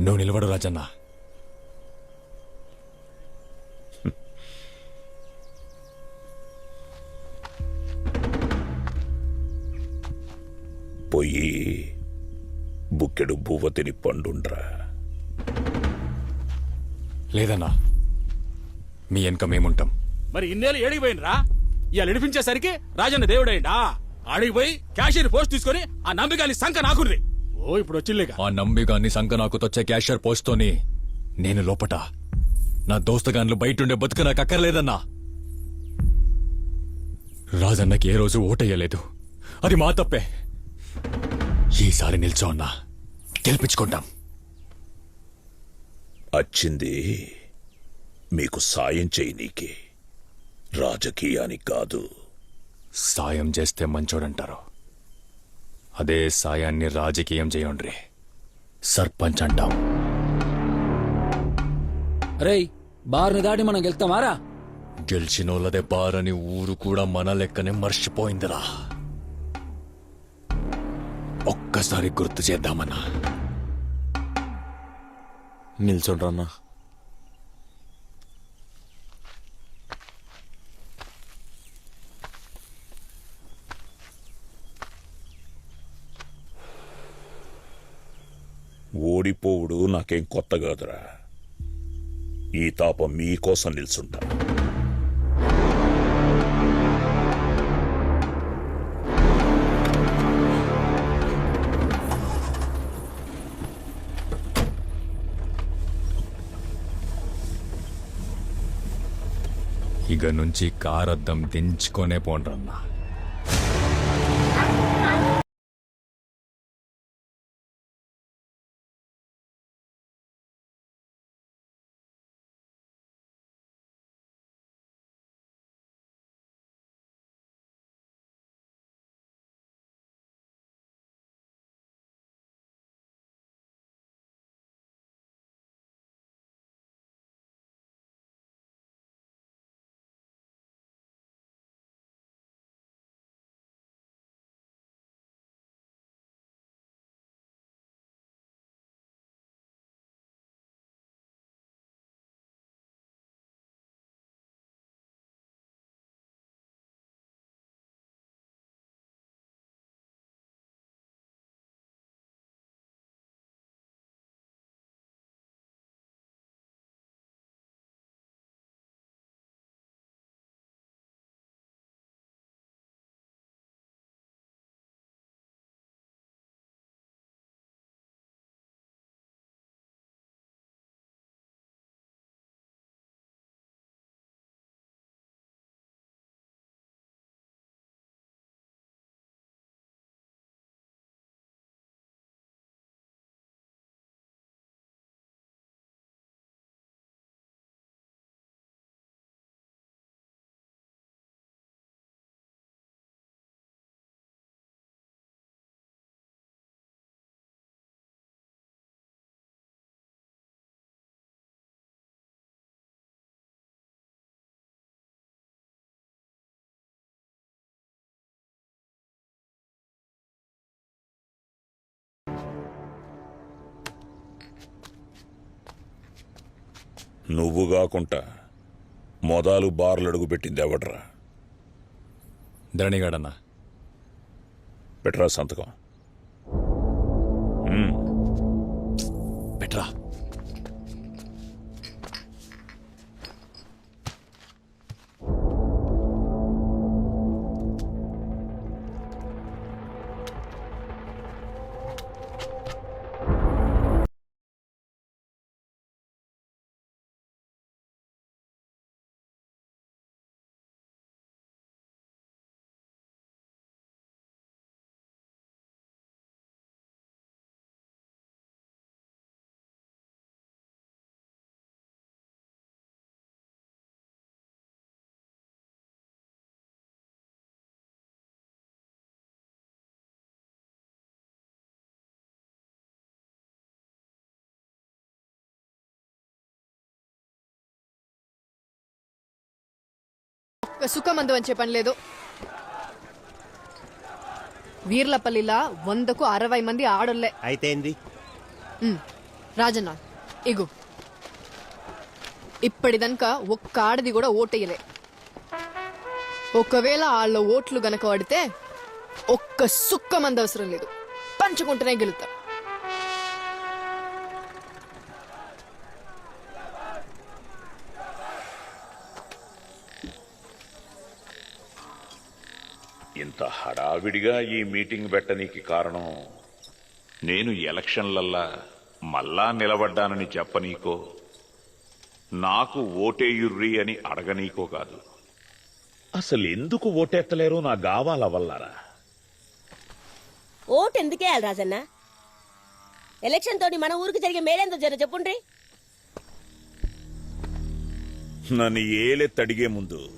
నువ్వు నిలబడు రాజన్న. పొయ్యి బుక్కెడు బువ్వ తిని పండుండ్రా. లేదన్నా మీ వెనక మేముంటాం. మరి ఇన్నేళ్ళు ఏడిగిపోయినరా? ఇవాళ నడిపించేసరికి రాజన్న దేవుడైందా ఆడిగిపోయి క్యాషియర్ పోస్ట్ తీసుకొని ఆ నమ్మిగాని సంఖ నాకుర్రి ఓ ఇప్పుడు వచ్చిల్లేక ఆ నంబిగాన్ని సంక నాకు తొచ్చే క్యాషియర్ పోస్ట్తోని నేను లోపట. నా దోస్తగాన్లు బయటుండే బతుకు నాకు అక్కర్లేదన్నా. రాజన్నకి ఏ రోజు ఓటయ్యలేదు. అది మా తప్పే. ఈసారి నిల్చో అన్నా. గెలిపించుకుంటాం. వచ్చింది మీకు సాయం చేయనీకి రాజకీయానికి కాదు. సాయం చేస్తే మంచోడంటారు. అదే సాయాన్ని రాజకీయం చేయండ్రి. సర్పంచ్ అంటాం. రేయ్ బార్ని దాటి మనం వెళ్తామారా గెలిచినోళ్ళదే బారని ఊరు కూడా మన లెక్కనే మర్చిపోయిందిరా. ఒక్కసారి గుర్తు చేద్దామన్నా. నిల్చోండ్రన్నా. ఓడిపోవుడు నాకేం కొత్త కాదురా. ఈ తాపం మీకోసం నిల్చుంటా. ఇక నుంచి కారద్దం దించుకొనే పోండ్రన్నా. నువ్వు కాకుండా మొదలు బార్లు అడుగు పెట్టింది ఎవడ్రా? ధరణిగాడన్నా. పెట్రా సంతకం? సుఖమందు అని చెప్పని లేదు వీర్లపల్లిలా వందకు అరవై మంది ఆడోళ్ళే అయితే ఏంది? రాజన్న ఇగు. ఇప్పటిదనక ఒక్క ఆడది కూడా ఓటేయలే. ఒకవేళ వాళ్ళ ఓట్లు గనక పడితే ఒక్క సుక్క మంది అవసరం లేదు. పంచుకుంటూనే గెలుతా ఇంత హడావిడిగా ఈ మీటింగ్ పెట్టనీకి కారణం నేను ఎలక్షన్లల్లా మళ్ళా నిలబడ్డానని చెప్పనీకో నాకు ఓటేయుర్రి అని అడగనీకో కాదు. అసలు ఎందుకు ఓటెత్తలేరో నా గావాల వల్లరా? ఓటు రాజన్న? ఎలక్షన్ తోటి మన ఊరికి జరిగే మేలేందో జర చెప్పుండ్రి. నన్ను ఏలెత్తడిగే ముందు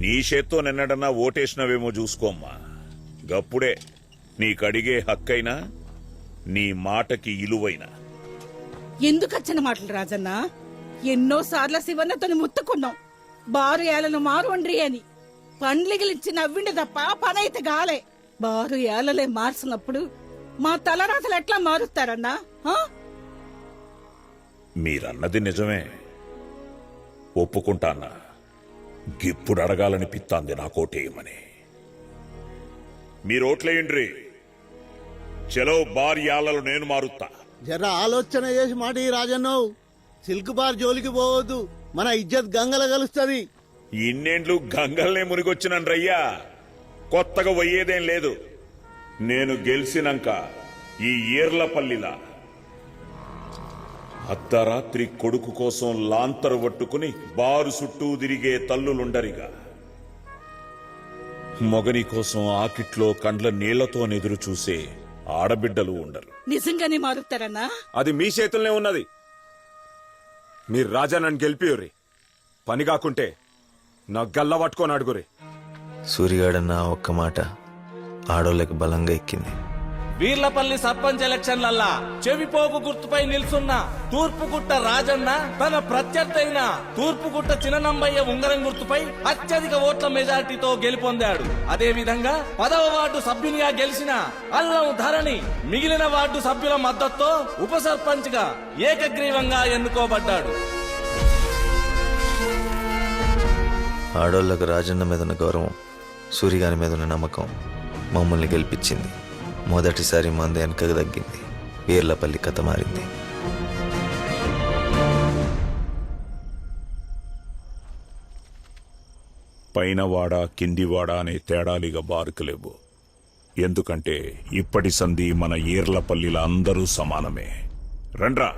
నీ చేత్తో నిన్నడన్నా ఓటేసినవేమో చూసుకోమ్మా గప్పుడే నీకడిగే హక్కైనా నీ మాటకి ఇలువైనా. ఎందుకు వచ్చిన మాటలు రాజన్న? ఎన్నో సార్లు శివన్నతోని ముత్తుకున్నాం. బారు ఏలను మారుండ్రి అని. పండ్లిగిలిచ్చి నవ్విండి తప్ప పనైతే గాలే బారు ఏలలే మార్చినప్పుడు మా తలరాతలు ఎట్లా మారుస్తారన్నా? మీరన్నది నిజమే. ఒప్పుకుంటానా గిప్పుడు అడగాలని పిత్తాంది నా కోటేయమని. మీరోట్లేయండ్రి. చలో భార్యాలలో నేను మారుతా జర ఆలోచన చేసి మాట ఈ రాజన్నవు. సిల్క్ బార్ జోలికి పోవద్దు. మన ఇజ్జత్ గంగల కలుస్తుంది ఇన్నేండ్లు గంగల్నే మునిగొచ్చినన్రయ్యా. కొత్తగా పోయేదేం లేదు. నేను గెలిచినాక ఈ ఈర్లపల్లిలా అర్ధరాత్రి కొడుకు కోసం లాంతరు పట్టుకుని బారు చుట్టూ తిరిగే తల్లులుండరిగా. మొగని కోసం ఆకిట్లో కండ్ల నీళ్ళతో ఎదురు చూసే ఆడబిడ్డలు ఉండరు. నిజంగానే మారుతారన్నా? అది మీ చేతుల్లోనే ఉన్నది. మీరు రాజా నన్ను గెలిపియుర్రి. పని కాకుంటే నా గల్ల పట్టుకొని అడుగురి సూరిగాడన్న ఒక్క మాట ఆడోళ్ళకి బలంగా ఎక్కింది. వీర్లపల్లి సర్పంచ్ ఎలక్షన్లల్లా చెవిపోగు గుర్తుపై నిల్చున్న తూర్పుగుట్ట రాజన్న తన ప్రత్యర్థైన తూర్పుగుట్ట చిన్ననంబయ్య ఉంగరం గుర్తుపై అత్యధిక ఓట్ల మెజార్టీతో గెలుపొందాడు. అదే విధంగా పదవ వార్డు సభ్యునిగా గెలిచిన అల్లం ధరణి మిగిలిన వార్డు సభ్యుల మద్దతుతో ఉప సర్పంచ్గా ఏకగ్రీవంగా ఎన్నుకోబడ్డాడు. ఆడోళ్ళకు రాజన్న మీద ఉన్న గౌరవం సూరిగాని మీద ఉన్న నమ్మకం మమ్మల్ని గెలిపించింది. మొదటిసారి మంది వెనకకు తగ్గింది. వీర్లపల్లి కథ మారింది. పైనవాడ కిందివాడ అనే తేడాలిగా బారుకులేవు. ఎందుకంటే ఇప్పటి సంధి మన ఈర్లపల్లిల అందరూ సమానమే. రండ్రా!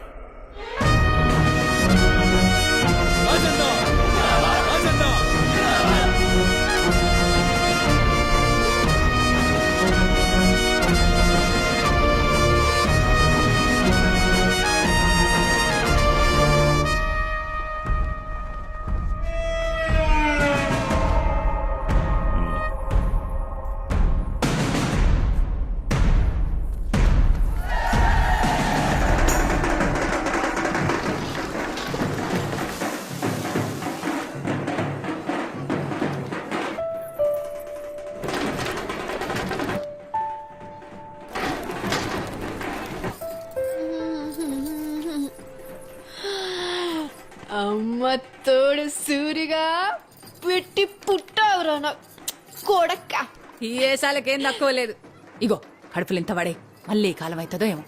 సూరిగా పెట్టి పుట్టావురా కొడక్క. ఈ ఏసాలకేం తక్కువ లేదు. ఇగో కడుపులు ఎంత పడే మళ్ళీ కాలం అవుతుందో ఏమో.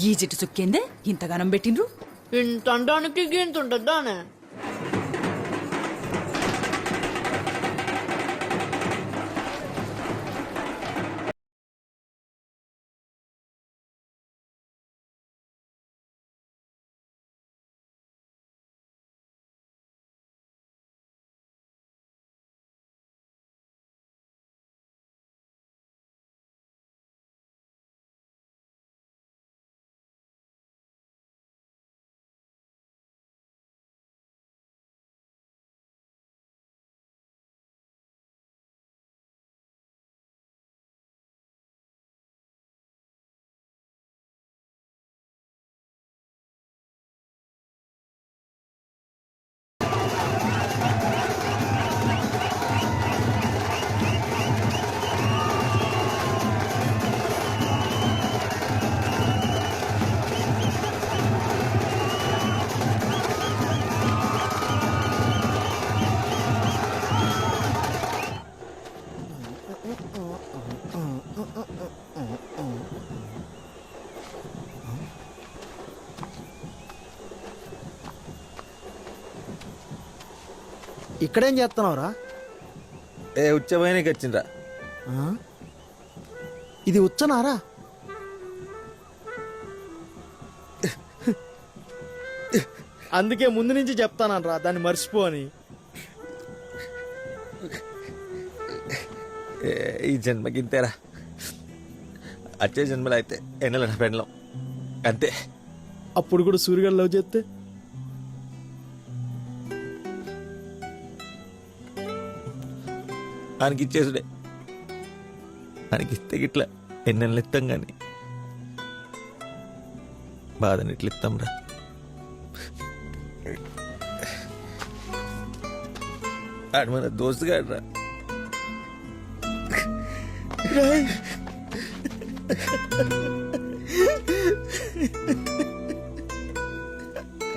గీ జిట్టు చుక్కిందే ఇంతగానం పెట్టిండ్రు? ఇంత అండానికి గింత ఉంటుందానే? ఇక్కడేం చేస్తున్నావురా? ఏ ఉచ్చపోయినకి వచ్చిండ్రా. ఇది ఉచ్చనారా? అందుకే ముందు నుంచి చెప్తానరా దాన్ని మర్చిపో అని. ఏ, ఈ జన్మకి ఇంతేరా వచ్చే జన్మలో అయితే ఎన్నెల పెండ్లం. అంతే. అప్పుడు కూడా సూర్యగారు లవ్ చేస్తే ఆయనకి ఇచ్చేసుడే ఆయనకి ఇస్తే గిట్లా ఎన్నెళ్ళు ఇస్తాం కానీ బాధని ఇట్లా ఇస్తాం రా. ఆడు మన దోస్తుగాడు రా. రేయ్.